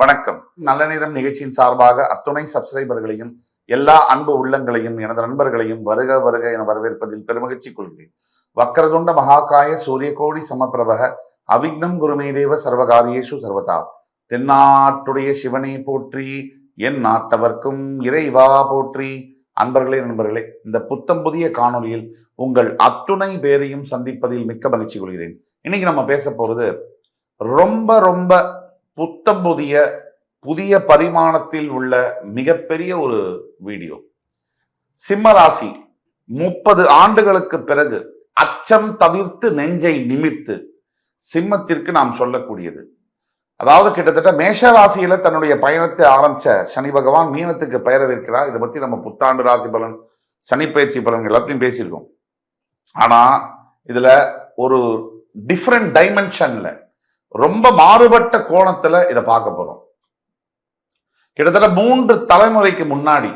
வணக்கம். நல்ல நேரம் நிகழ்ச்சியின் சார்பாக அத்துணை சப்ஸ்கிரைபர்களையும் எல்லா அன்பு உள்ளங்களையும் எனது நண்பர்களையும் வருக வருக என வரவேற்பதில் பெருமகிழ்ச்சி கொள்கிறேன். வக்கரதுண்ட மகாகாய சூரியகோடி சமப்பிரபக அவிக்னம் குருமேதேவ சர்வகாரியேஷு சர்வதா. தென்னாட்டுடைய சிவனை போற்றி என் நாட்டவர்க்கும் இறைவா போற்றி. அன்பர்களே நண்பர்களே இந்த புத்தம் புதிய காணொளியில் உங்கள் அத்துணை பேரையும் சந்திப்பதில் மிக்க மகிழ்ச்சி கொள்கிறேன். இன்னைக்கு நம்ம பேச போறது ரொம்ப ரொம்ப புத்தம் புதிய புதிய பரிமாணத்தில் உள்ள மிகப்பெரிய ஒரு வீடியோ. சிம்ம ராசி முப்பது ஆண்டுகளுக்கு பிறகு அச்சம் தவிர்த்து நெஞ்சை நிமிர்த்து சிம்மத்திற்கு நாம் சொல்லக்கூடியது. அதாவது கிட்டத்தட்ட மேஷ ராசியில தன்னுடைய பயணத்தை ஆரம்பிச்ச சனி பகவான் மீனத்துக்கு பெயரவிருக்கிறார் இதை பத்தி நம்ம புத்தாண்டு ராசி பலன் சனி பயிற்சி பலன் எல்லாத்தையும் பேசியிருக்கோம். ஆனா இதுல ஒரு டிஃப்ரெண்ட் டைமென்ஷன்ல ரொம்ப மாறுபட்ட கோணத்துல இதை பார்க்க போறோம். கிட்டத்தட்ட மூன்று தலைமுறைக்கு முன்னாடி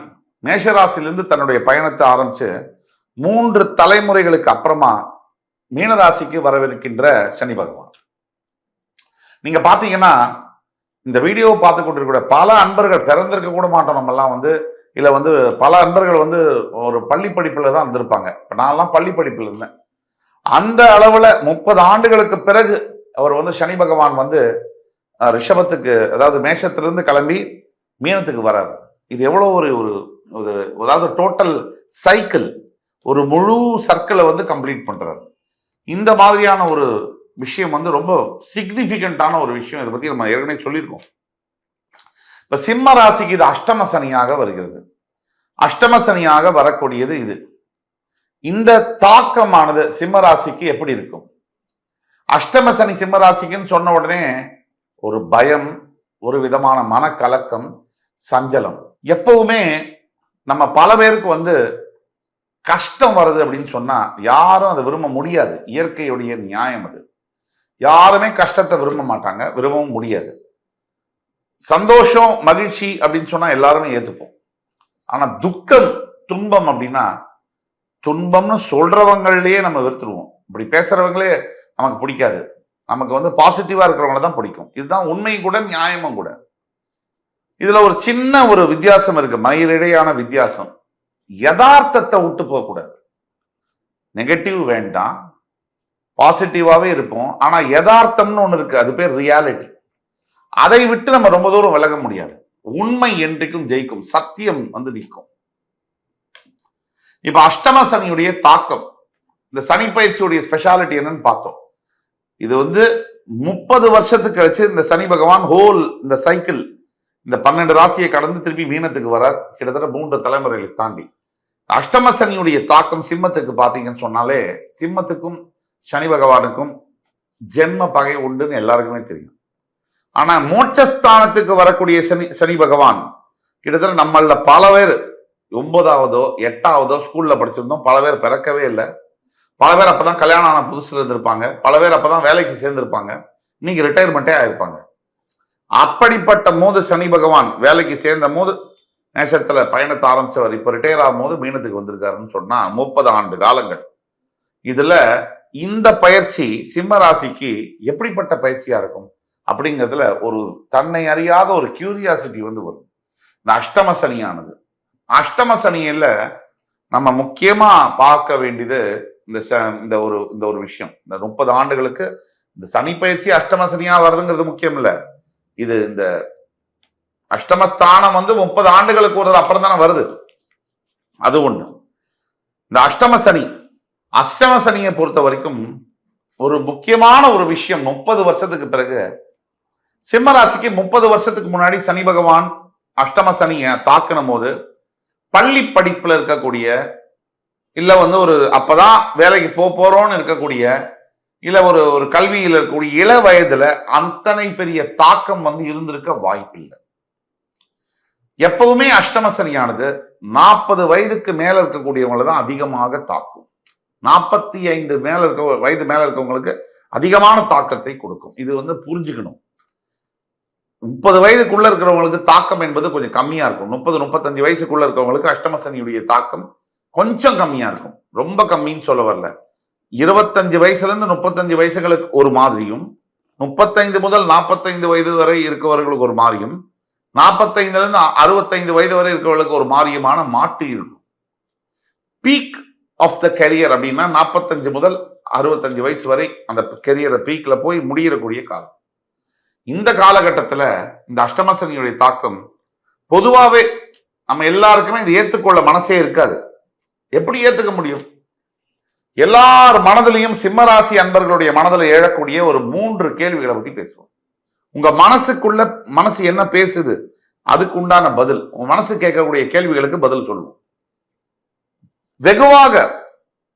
மேஷராசிலிருந்து தன்னுடைய பயணத்தை ஆரம்பிச்சு மூன்று தலைமுறைகளுக்கு அப்புறமா மீனராசிக்கு வரவிருக்கின்ற சனி பகவான். நீங்க பாத்தீங்கன்னா இந்த வீடியோவை பார்த்து கொண்டிருக்கிற பல அன்பர்கள் பிறந்திருக்க கூட மாட்டோம் நம்மெல்லாம் வந்து இல்ல வந்து பல அன்பர்கள் வந்து ஒரு பள்ளி படிப்புல தான் இருந்திருப்பாங்க. நான் நான்லாம் பள்ளி படிப்புல இருந்தேன். அந்த அளவுல முப்பது ஆண்டுகளுக்கு பிறகு அவர் வந்து சனி பகவான் வந்து ரிஷபத்துக்கு அதாவது மேஷத்திலிருந்து கிளம்பி மீனத்துக்கு வராரு. இது எவ்வளோ ஒரு ஒரு ஒரு அதாவது டோட்டல் சைக்கிள் ஒரு முழு சர்க்கிளை வந்து கம்ப்ளீட் பண்றாரு. இந்த மாதிரியான ஒரு விஷயம் வந்து ரொம்ப சிக்னிஃபிகண்டான ஒரு விஷயம். இதை பத்தி நம்ம ஏற்கனவே சொல்லியிருக்கோம். இப்போ சிம்ம ராசிக்கு இது அஷ்டம சனியாக வருகிறது. அஷ்டம சனியாக வரக்கூடியது இது. இந்த தாக்கமானது சிம்ம ராசிக்கு எப்படி இருக்கும்? அஷ்டம சனி சிம்மராசிக்குன்னு சொன்ன உடனே ஒரு பயம் ஒரு விதமான மனக்கலக்கம் சஞ்சலம். எப்பவுமே நம்ம பல பேருக்கு வந்து கஷ்டம் வருது அப்படின்னு சொன்னா யாரும் அதை விரும்ப முடியாது. இயற்கையுடைய நியாயம் அது. யாருமே கஷ்டத்தை விரும்ப மாட்டாங்க விரும்பவும் முடியாது. சந்தோஷம் மகிழ்ச்சி அப்படின்னு சொன்னா எல்லாருமே ஏத்துப்போம். ஆனா துக்கம் துன்பம் அப்படின்னா துன்பம்னு சொல்றவங்களையே நம்ம வெறுத்துருவோம். இப்படி பேசுறவங்களே நமக்கு பிடிக்காது. நமக்கு வந்து பாசிட்டிவாக இருக்கிறவங்கள தான் பிடிக்கும். இதுதான் உண்மையும் கூட நியாயமும் கூட. இதுல ஒரு சின்ன ஒரு வித்தியாசம் இருக்கு. மயிரிடையான வித்தியாசம். யதார்த்தத்தை விட்டு போகக்கூடாது நெகட்டிவ் வேண்டாம். பாசிட்டிவாவே இருப்போம். ஆனா யதார்த்தம்னு ஒன்று இருக்கு. அது பேர் ரியாலிட்டி அதை விட்டு நம்ம ரொம்ப தூரம் விலக முடியாது. உண்மை என்றைக்கும் ஜெயிக்கும். சத்தியம் வந்து நிற்கும். இப்போ அஷ்டம சனியுடைய தாக்கம். இந்த சனி பயிற்சியுடைய ஸ்பெஷாலிட்டி என்னன்னு பார்த்தோம். இது வந்து முப்பது வருஷத்துக்கு கழிச்சு இந்த சனி பகவான் ஹோல் இந்த சைக்கிள் இந்த பன்னெண்டு ராசியை கடந்து திருப்பி மீனத்துக்கு வர கிட்டத்தட்ட மூன்று தலைமுறைகளை தாண்டி. அஷ்டம சனியுடைய தாக்கம் சிம்மத்துக்கு பார்த்தீங்கன்னு சொன்னாலே சிம்மத்துக்கும் சனி பகவானுக்கும் ஜென்ம பகை உண்டுன்னு எல்லாருக்குமே தெரியும். ஆனா மோட்சஸ்தானத்துக்கு வரக்கூடிய சனி சனி பகவான் கிட்டத்தட்ட நம்மள பல பேர் ஒன்பதாவதோ எட்டாவதோ ஸ்கூல்ல படிச்சிருந்தோம். பல பேர் பிறக்கவே இல்லை. பல பேர் அப்பதான் கல்யாணம் ஆன புதுசுல இருந்திருப்பாங்க. பல பேர் அப்பதான் வேலைக்கு சேர்ந்துருப்பாங்க. இன்னைக்கு ரிட்டையர்மெண்ட்டே ஆயிருப்பாங்க. அப்படிப்பட்ட போது சனி பகவான் வேலைக்கு சேர்ந்த போது நேசத்தில் பயணத்தை ஆரம்பிச்சவர் இப்போ ரிட்டையர் ஆகும் போது மீனத்துக்கு வந்திருக்காருன்னு சொன்னா முப்பது ஆண்டு காலங்கள். இதுல இந்த பயிற்சி சிம்ம ராசிக்கு எப்படிப்பட்ட பயிற்சியா இருக்கும்? அப்படிங்கிறதுல ஒரு தன்னை அறியாத ஒரு கியூரியாசிட்டி வந்து வரும். இந்த அஷ்டம சனியானது. அஷ்டம சனியில நம்ம முக்கியமா பார்க்க வேண்டியது இந்த ச- இந்த ஒரு இந்த ஒரு விஷயம். இந்த முப்பது ஆண்டுகளுக்கு இந்த சனி பயிற்சி அஷ்டம சனியா வருதுங்கிறது முக்கியம் இல்லை இது இந்த அஷ்டமஸ்தானம் வந்து முப்பது ஆண்டுகளுக்கு ஒரு அப்புறம் தானே வருது. அது ஒண்ணு. இந்த அஷ்டம சனி அஷ்டம சனியை பொறுத்த வரைக்கும் ஒரு முக்கியமான ஒரு விஷயம் முப்பது வருஷத்துக்கு பிறகு. சிம்மராசிக்கு முப்பது வருஷத்துக்கு முன்னாடி சனி பகவான் அஷ்டம சனியை தாக்கின போது பள்ளி படிப்புல இருக்கக்கூடிய இல்ல வந்து ஒரு அப்பதான் வேலைக்கு போக போறோம்னு இருக்கக்கூடிய இல்ல ஒரு ஒரு கல்வியில் இருக்கக்கூடிய இள வயதுல அத்தனை பெரிய தாக்கம் வந்து இருந்திருக்க வாய்ப்பில்லை. எப்பவுமே அஷ்டம சனியானது நாற்பது வயதுக்கு மேல இருக்கக்கூடியவங்களை தான் அதிகமாக தாக்கும். நாற்பத்தி ஐந்து மேல இருக்க வயது மேல இருக்கவங்களுக்கு அதிகமான தாக்கத்தை கொடுக்கும். இது வந்து புரிஞ்சுக்கணும். முப்பது வயதுக்குள்ள இருக்கிறவங்களுக்கு தாக்கம் என்பது கொஞ்சம் கம்மியா இருக்கும். முப்பது முப்பத்தஞ்சு வயசுக்குள்ள இருக்கவங்களுக்கு அஷ்டம சனியுடைய தாக்கம் கொஞ்சம் கம்மியா இருக்கும். ரொம்ப கம்மின்னு சொல்ல வரல. இருபத்தஞ்சு வயசுல இருந்து முப்பத்தஞ்சு வயசுகளுக்கு ஒரு மாதிரியும் முப்பத்தைந்து முதல் நாற்பத்தைந்து வயது வரை இருக்கவர்களுக்கு ஒரு மாதிரியும் நாற்பத்தைந்துல இருந்து அறுபத்தைந்து வயது வரை இருக்கவர்களுக்கு ஒரு மாரியமான மாட்டு இருக்கும். பீக் ஆஃப் த கெரியர் அப்படின்னா நாற்பத்தஞ்சு முதல் அறுபத்தஞ்சு வயசு வரை அந்த கெரியரை பீக்கில் போய் முடியக்கூடிய காலம். இந்த காலகட்டத்தில் இந்த அஷ்டமசனியுடைய தாக்கம் பொதுவாகவே நம்ம எல்லாருக்குமே இது ஏற்றுக்கொள்ள மனசே இருக்காது. எப்படி ஏத்துக்க முடியும்? எல்லார் மனதிலையும் சிம்மராசி அன்பர்களுடைய மனதில் எழக்கூடிய ஒரு மூன்று கேள்விகளை பத்தி பேசுவோம். உங்க மனசுக்குள்ள மனசு என்ன பேசுது? அதுக்கு உண்டான பதில் உங்க மனசு கேட்கக்கூடிய கேள்விகளுக்கு பதில் சொல்லுவோம். வெகுவாக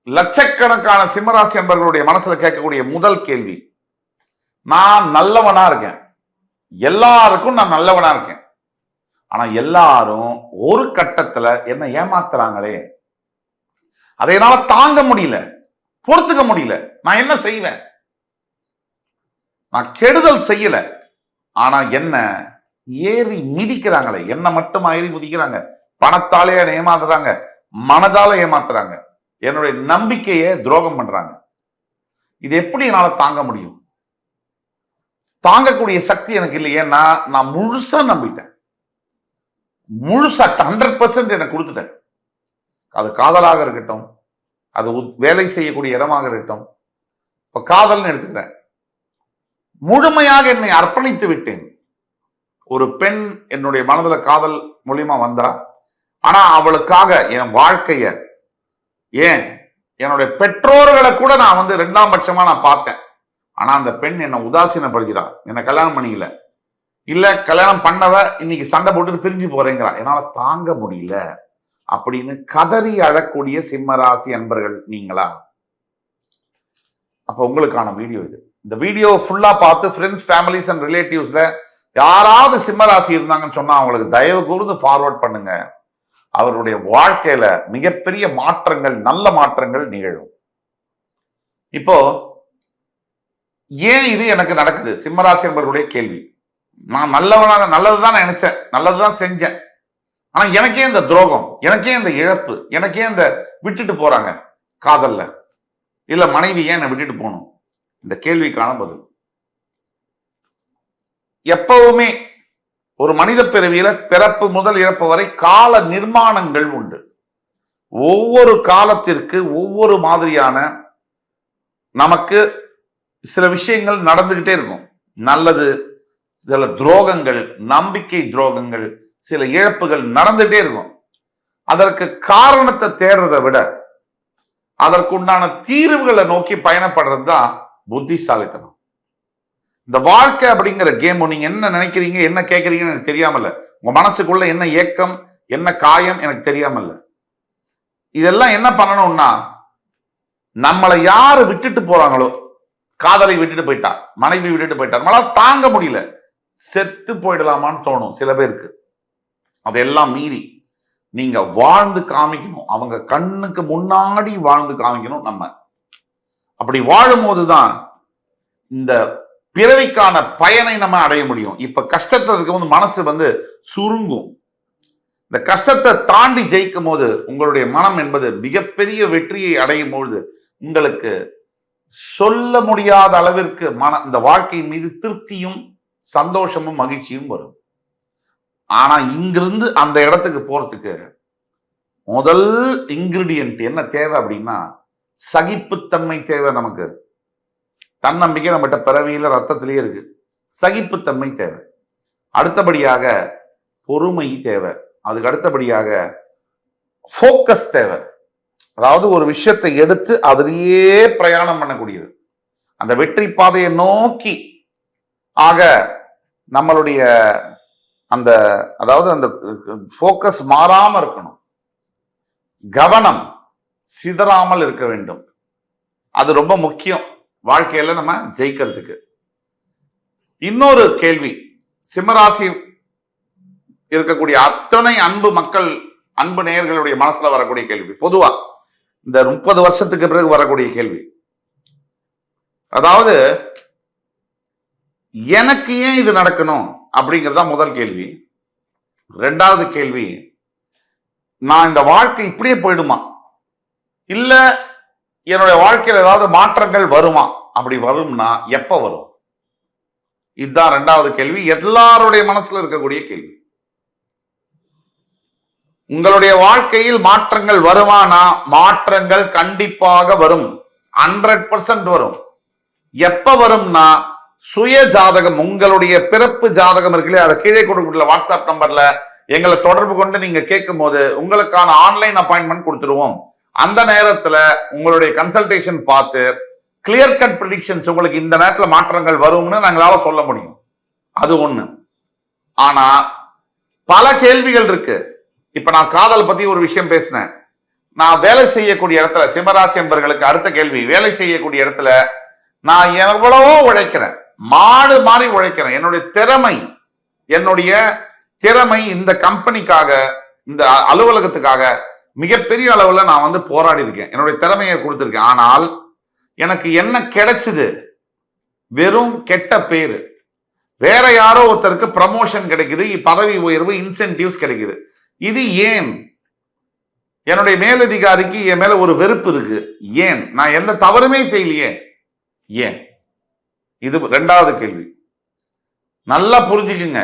லட்சக்கணக்கான சிம்மராசி அன்பர்களுடைய மனசுல கேட்கக்கூடிய முதல் கேள்வி நான் நல்லவனா இருக்கேன். எல்லாருக்கும் நான் நல்லவனா இருக்கேன். ஆனா எல்லாரும் ஒரு கட்டத்துல என்ன ஏமாத்துறாங்களே. அதை என்னால தாங்க முடியல பொறுத்துக்க முடியல. நான் என்ன செய்வேன்? நான் கெடுதல் செய்யல. ஆனா என்ன ஏறி மிதிக்கிறாங்களே என்ன மட்டும் ஏறி மிதிக்கிறாங்க? பணத்தாலே என்னை ஏமாத்துறாங்க மனதால ஏமாத்துறாங்க. என்னுடைய நம்பிக்கையை துரோகம் பண்றாங்க. இது எப்படி என்னால தாங்க முடியும்? தாங்கக்கூடிய சக்தி எனக்கு இல்லையே நான் நான் முழுசா நம்பிட்டேன். முழுசா ஹண்ட்ரட் பர்சன்ட் எனக்கு கொடுத்துட்டேன். அது காதலாக இருக்கட்டும் அது உத்- வேலை செய்யக்கூடிய இடமாக இருக்கட்டும். இப்போ காதல்னு எடுத்துக்கிறேன். முழுமையாக என்னை அர்ப்பணித்து விட்டேன். ஒரு பெண் என்னுடைய மனதில் காதல் மூலியமா வந்தா ஆனா அவளுக்காக என் வாழ்க்கைய ஏன் என்னுடைய பெற்றோர்களை கூட நான் வந்து ரெண்டாம் பட்சமா நான் பார்த்தேன். ஆனா அந்த பெண் என்னை உதாசீனப்படுகிறா என்னை கல்யாணம் பண்ணிக்கல. இல்ல கல்யாணம் பண்ணவ இன்னைக்கு சண்டை போட்டு பிரிஞ்சு போறேங்கிறா. என்னால தாங்க முடியல. அப்படின்னு கதறி அழக்கூடிய சிம்மராசி அன்பர்கள் நீங்களா? அப்போ உங்களுக்கான வீடியோ இது. இந்த வீடியோ ஃபுல்லாக பார்த்து ஃப்ரெண்ட்ஸ் ஃபேமிலிஸ் அண்ட் ரிலேட்டிவ்ஸில் யாராவது சிம்மராசி இருந்தாங்கன்னு சொன்னால் அவங்களுக்கு தயவு கூர்ந்து ஃபார்வர்ட் பண்ணுங்க. அவருடைய வாழ்க்கையில் மிகப்பெரிய மாற்றங்கள் நல்ல மாற்றங்கள் நிகழும். இப்போ ஏன் இது எனக்கு நடக்குது? சிம்மராசி என்பவருடைய கேள்வி. நான் நல்லவனாக நல்லது தான் நினச்சேன் நினைச்சேன். நல்லதுதான் செஞ்சேன். ஆனா எனக்கே இந்த துரோகம் எனக்கே இந்த இழப்பு எனக்கே இந்த விட்டுட்டு போறாங்க காதல்ல. இல்ல மனைவி ஏன் என்னை விட்டுட்டு போகணும்? இந்த கேள்விக்கான பதில். எப்பவுமே ஒரு மனித பிறவியில பிறப்பு முதல் இறப்பு வரை கால நிர்மாணங்கள் உண்டு. ஒவ்வொரு காலத்திற்கு ஒவ்வொரு மாதிரியான நமக்கு சில விஷயங்கள் நடந்துகிட்டே இருக்கும். நல்லது சில துரோகங்கள் நம்பிக்கை துரோகங்கள் சில இழப்புகள் நடந்துட்டே இருக்கும். அதற்கு காரணத்தை தேடுறதை விட அதற்குண்டான தீர்வுகளை நோக்கி பயணப்படுறது தான் புத்திசாலித்தனம். இந்த வாழ்க்கை அப்படிங்கிற கேம் நீங்க என்ன நினைக்கிறீங்க என்ன கேட்குறீங்கன்னு எனக்கு தெரியாம உங்க மனசுக்குள்ள என்ன ஏக்கம் என்ன காயம் எனக்கு தெரியாமல்ல. இதெல்லாம் என்ன பண்ணணும்னா நம்மளை யாரு விட்டுட்டு போறாங்களோ காதலை விட்டுட்டு போயிட்டா மனைவி விட்டுட்டு போயிட்டா நம்மளால தாங்க முடியல செத்து போயிடலாமான்னு தோணும் சில பேருக்கு. அதெல்லாம் மீறி நீங்க வாழ்ந்து காமிக்கணும். அவங்க கண்ணுக்கு முன்னாடி வாழ்ந்து காமிக்கணும் நம்ம. அப்படி வாழும் போதுதான் இந்த பிறவிக்கான பயனை நம்ம அடைய முடியும். இப்ப கஷ்டத்துல இருக்கும்போது மனசு வந்து சுருங்கும். இந்த கஷ்டத்தை தாண்டி ஜெயிக்கும் போது உங்களுடைய மனம் என்பது மிகப்பெரிய வெற்றியை அடையும் பொழுது உங்களுக்கு சொல்ல முடியாத அளவிற்கு மன இந்த வாழ்க்கையின் மீது திருப்தியும் சந்தோஷமும் மகிழ்ச்சியும் வரும். ஆனா இங்கிருந்து அந்த இடத்துக்கு போறதுக்கு முதல் இன்கிரீடியன்ட் என்ன தேவை அப்படின்னா சகிப்புத்தன்மை தேவை நமக்கு. தன்னம்பிக்கை நம்மகிட்ட பிறவியில ரத்தத்திலேயே இருக்கு. சகிப்புத்தன்மை தேவை. அடுத்தபடியாக பொறுமை தேவை. அதுக்கு அடுத்தபடியாக ஃபோக்கஸ் தேவை. அதாவது ஒரு விஷயத்தை எடுத்து அதிலேயே பிரயாணம் பண்ணக்கூடியது. அந்த வெற்றி பாதையை நோக்கி ஆக நம்மளுடைய அந்த அதாவது அந்த ஃபோக்கஸ் மாறாம இருக்கணும். கவனம் சிதறாமல் இருக்க வேண்டும். அது ரொம்ப முக்கியம் வாழ்க்கையில நம்ம ஜெயிக்கிறதுக்கு. இன்னொரு கேள்வி சிம்மராசி இருக்கக்கூடிய அத்தனை அன்பு மக்கள் அன்பு நேயர்களுடைய மனசுல வரக்கூடிய கேள்வி. பொதுவா இந்த முப்பது வருஷத்துக்கு பிறகு வரக்கூடிய கேள்வி. அதாவது எனக்கு ஏன் இது நடக்கணும்? அப்படிங்கிறது தான் முதல் கேள்வி. ரெண்டாவது கேள்வி நான் இந்த வாழ்க்கை இப்படியே போயிடுமா? இல்லை என்னுடைய வாழ்க்கையில் ஏதாவது மாற்றங்கள் வருமா? அப்படி வரும்னா எப்போ வரும்? இதுதான் ரெண்டாவது கேள்வி. எல்லாருடைய மனசுல இருக்கக்கூடிய கேள்வி. உங்களுடைய வாழ்க்கையில் மாற்றங்கள் வருமானா? மாற்றங்கள் கண்டிப்பாக வரும். ஹண்ட்ரட் பர்சன்ட் வரும். எப்ப வரும்னா சுய ஜாதகம் உங்களுடைய பிறப்பு ஜாதகம் இருக்குல்ல அதை கீழே கொடுக்கல வாட்ஸ்அப் நம்பர்ல எங்களை தொடர்பு கொண்டு நீங்க கேட்கும் போது உங்களுக்கான ஆன்லைன் அப்பாயின்மெண்ட் கொடுத்துருவோம். அந்த நேரத்துல உங்களுடைய கன்சல்டேஷன் பார்த்து கிளியர் கட் ப்ரிடிக்ஷன்ஸ் உங்களுக்கு இந்த நேரத்தில் மாற்றங்கள் வரும்னு நாங்களால சொல்ல முடியும். அது ஒண்ணு. ஆனா பல கேள்விகள் இருக்கு. இப்ப நான் காதல் பத்தி ஒரு விஷயம் பேசினேன். நான் வேலை செய்யக்கூடிய இடத்துல சிம்மராசி என்பர்களுக்கு அடுத்த கேள்வி வேலை செய்யக்கூடிய இடத்துல நான் எவ்வளவோ உழைக்கிறேன். மாடு மாறி உழைக்கிறேன். என்னுடைய திறமை என்னுடைய திறமை இந்த கம்பெனிக்காக இந்த அலுவலகத்துக்காக மிகப்பெரிய அளவில் நான் வந்து போராடி இருக்கேன். என்னுடைய திறமையை கொடுத்துருக்கேன். ஆனால் எனக்கு என்ன கிடைச்சது? வெறும் கெட்ட பேர். வேற யாரோ ஒருத்தருக்கு ப்ரமோஷன் கிடைக்குது பதவி உயர்வு இன்சென்டிவ்ஸ் கிடைக்குது. இது ஏன்? என்னுடைய மேலதிகாரிக்கு என் மேல ஒரு வெறுப்பு இருக்கு. ஏன்? நான் எந்த தவறுமே செய்யலையே. ஏன்? இது ரெண்டாவது கேள்வி. நல்லா புரிஞ்சுக்குங்க.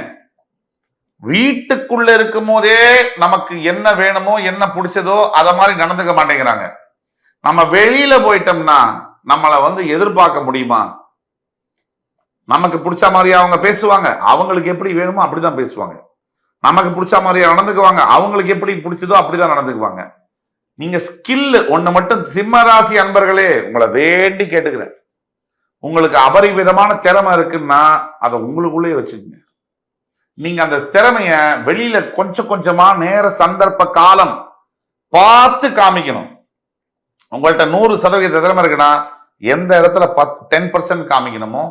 வீட்டுக்குள்ள இருக்கும் போதே நமக்கு என்ன வேணுமோ என்ன பிடிச்சதோ அத மாதிரி நடந்துக்க மாட்டேங்கிறாங்க. நம்ம வெளியில போயிட்டோம்னா நம்மளை வந்து எதிர்பார்க்க முடியுமா? நமக்கு பிடிச்ச மாதிரி அவங்க பேசுவாங்க. அவங்களுக்கு எப்படி வேணுமோ அப்படிதான் பேசுவாங்க. நமக்கு பிடிச்ச மாதிரி நடந்துக்குவாங்க. அவங்களுக்கு எப்படி பிடிச்சதோ அப்படிதான் நடந்துக்குவாங்க. நீங்க ஸ்கில் ஒண்ணு மட்டும் சிம்ம ராசி அன்பர்களே உங்களை வேண்டி கேட்டுக்கிறேன். உங்களுக்கு அபரிவிதமான திறமை இருக்குன்னா அதை உங்களுக்குள்ளேயே வச்சுக்கோங்க. நீங்க அந்த திறமைய வெளியில கொஞ்சம் கொஞ்சமா நேர சந்தர்ப்ப காலம் பார்த்து காமிக்கணும். உங்கள்கிட்ட நூறு சதவீத திறமை இருக்குன்னா எந்த இடத்துல பத் டென் பர்சன்ட் காமிக்கணுமோ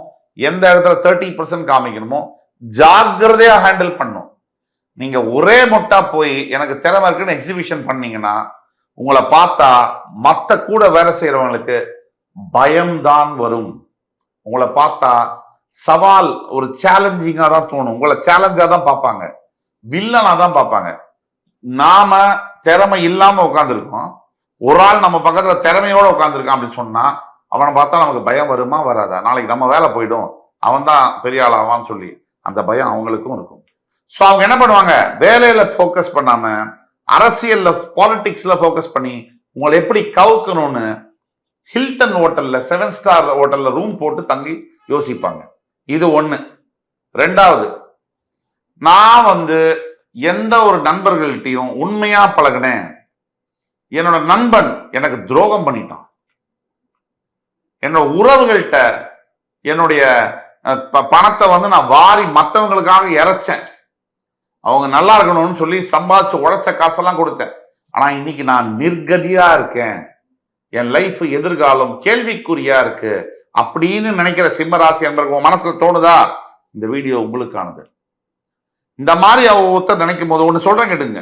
எந்த இடத்துல தேர்ட்டி பர்சன்ட் காமிக்கணுமோ ஜாக்கிரதையா ஹேண்டில் பண்ணும் நீங்க ஒரே மொட்டா போய் எனக்கு திறமை இருக்குன்னு எக்ஸிபிஷன் பண்ணீங்கன்னா உங்களை பார்த்தா மத்த கூட வேலை செய்யறவங்களுக்கு பயம்தான் வரும். உங்களை பார்த்தா சவால் ஒரு சேலஞ்சிங்காக தான் தோணும். உங்களை சேலஞ்சாக தான் பார்ப்பாங்க. வில்லனாக தான் பார்ப்பாங்க. நாம திறமை இல்லாமல் உட்காந்துருக்கோம் ஒரு ஆள் நம்ம பக்கத்தில் திறமையோட உட்காந்துருக்கான் அப்படின்னு சொன்னால் அவனை பார்த்தா நமக்கு பயம் வருமா வராதா? நாளைக்கு நம்ம வேலை போயிடும். அவன் தான் பெரிய ஆள் ஆவான்னு சொல்லி அந்த பயம் அவங்களுக்கும் இருக்கும். ஸோ அவங்க என்ன பண்ணுவாங்க? வேலையில் ஃபோக்கஸ் பண்ணாமல் அரசியலில் பாலிட்டிக்ஸில் ஃபோக்கஸ் பண்ணி உங்களை எப்படி கவுக்கணும்னு ஹில்டன் ஹோட்டல்ல செவன் ஸ்டார் ஹோட்டல்ல ரூம் போட்டு தங்கி யோசிப்பாங்க. இது ஒண்ணு. ரெண்டாவது நான் வந்து எந்த ஒரு நண்பர்கள்ட்டையும் உண்மையா பழகினேன். என்னோட நண்பன் எனக்கு துரோகம் பண்ணிட்டான். என்னோட உறவுகள்கிட்ட என்னுடைய ப- பணத்தை வந்து நான் வாரி மற்றவங்களுக்காக இறைச்சேன். அவங்க நல்லா இருக்கணும்னு சொல்லி சம்பாதிச்சு உழைச்ச காசெல்லாம் கொடுத்தேன். ஆனா இன்னைக்கு நான் நிர்கதியா இருக்கேன். என் லைஃப் எதிர்காலம் கேள்விக்குறியா இருக்கு அப்படின்னு நினைக்கிற சிம்மராசி என்பது உன் மனசுல தோணுதா? இந்த வீடியோ உங்களுக்கானது இந்த மாதிரி அவ ஒருத்தர் நினைக்கும் போது ஒன்று சொல்றேன் கேட்டுங்க.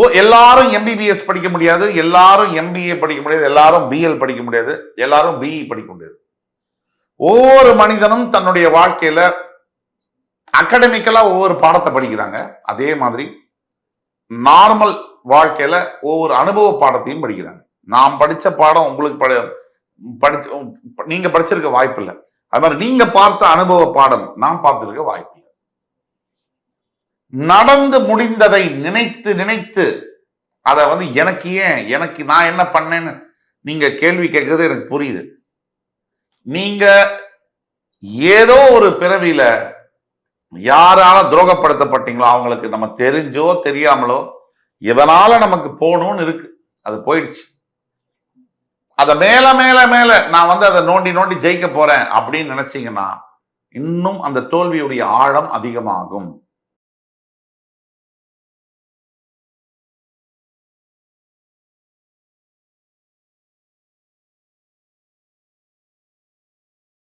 ஓ எல்லாரும் எம்பிபிஎஸ் படிக்க முடியாது எல்லாரும் எம்பிஏ படிக்க முடியாது எல்லாரும் பிஎல் படிக்க முடியாது எல்லாரும் பிஇ படிக்க முடியாது. ஒவ்வொரு மனிதனும் தன்னுடைய வாழ்க்கையில அகாடமிக்கலாக ஒவ்வொரு பாடத்தை படிக்கிறாங்க. அதே மாதிரி நார்மல் வாழ்க்கையில ஒவ்வொரு அனுபவ பாடத்தையும் படிக்கிறாங்க. நாம் படிச்ச பாடம் உங்களுக்கு படி படிச்சு நீங்க படிச்சிருக்க வாய்ப்பு இல்லை. அது மாதிரி நீங்க பார்த்த அனுபவ பாடம் நான் பார்த்துருக்க வாய்ப்பு இல்லை. நடந்து முடிந்ததை நினைத்து நினைத்து அதை வந்து எனக்கு ஏன் எனக்கு நான் என்ன பண்ணேன்னு நீங்க கேள்வி கேட்கறது எனக்கு புரியுது. நீங்க ஏதோ ஒரு பிறவியில யாரால துரோகப்படுத்தப்பட்டீங்களோ அவங்களுக்கு நம்ம தெரிஞ்சோ தெரியாமலோ இதனால நமக்கு போகணும்னு இருக்கு? அது போயிடுச்சு. அதை மேல மேல மேல நான் வந்து அதை நோண்டி நோண்டி ஜெயிக்க போறேன் அப்படின்னு நினைச்சீங்கன்னா இன்னும் அந்த தோல்வியுடைய ஆழம் அதிகமாகும்.